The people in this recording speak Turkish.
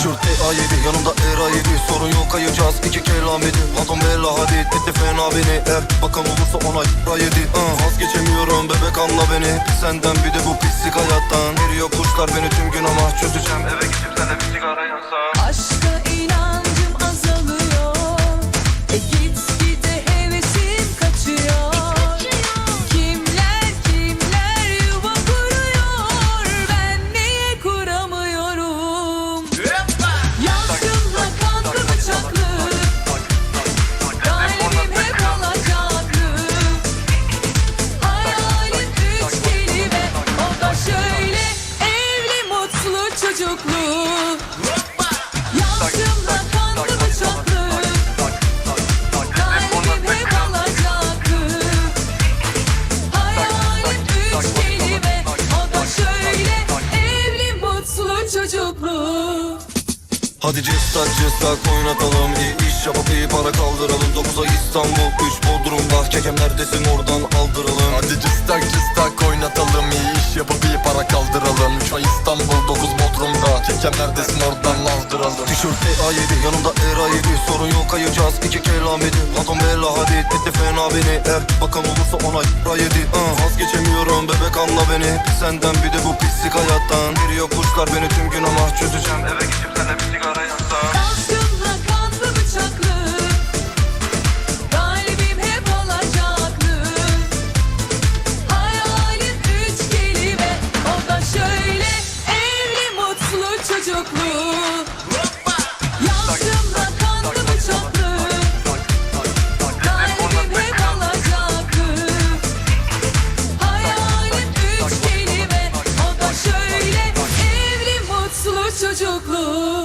Tişört A7 yanımda era 7 Sorun yok kayacağız iki kelameti. Hatom bella hadi etti fena beni. Eğer bakan olursa ona y**ra yedi uh. Vazgeçemiyorum. Bebek anla beni. Senden bir de bu pislik hayattan. Veriyor kuşlar beni tüm gün ama Çözeceğim. Eve gidip sen de Hadi cestak cestak oynatalım İyi iş yapıp iyi para kaldıralım. 9'a İstanbul 3 Bodrum'da Kekem neredesin? Oradan aldıralım. Hadi cıstak Kekem neredesin? Oradan aldıralım Tişört A7 yanımda era 7 Sorun yok kayacağız iki kelameti Hatom bella hadi etti fena beni. Eğer bakan olursa ona y**ra yedi uh. Vazgeçemiyorum. Bebek anla beni. Senden bir de bu pislik hayattan. Veriyor kuşlar beni tüm gün ama Çözeceğim. Eve gidip sen de bir sigara yansan mutlu çocuklu Yankımla kanlı bıçaklı. Kalbim hep alacaklı. Hayalim üç kelime. O şöyle Evli mutlu çocuklu